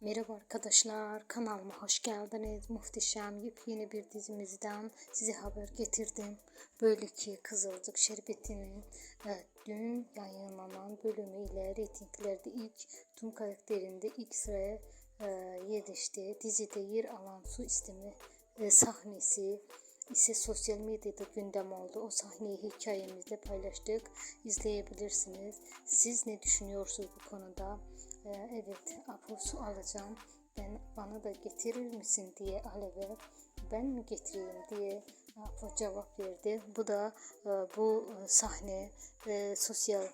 Merhaba arkadaşlar, kanalıma hoş geldiniz. Muhteşem yepyeni bir dizimizden size haber getirdim. Böyle ki Kızılcık Şerbeti'nin e, dün yayınlanan bölümüyle reytinglerde ilk tüm karakterinde ilk sıraya e, yerleşti. Dizide yer alan su isteme e, sahnesi ise sosyal medyada gündem oldu. O sahneyi hikayemizde paylaştık. İzleyebilirsiniz. Siz ne düşünüyorsunuz bu konuda? Ee, evet, Apo su alacağım. Ben bana da getirir misin diye Alev'e ben mi getireyim diye Apo cevap verdi. Bu da e, bu e, sahne e, sosyal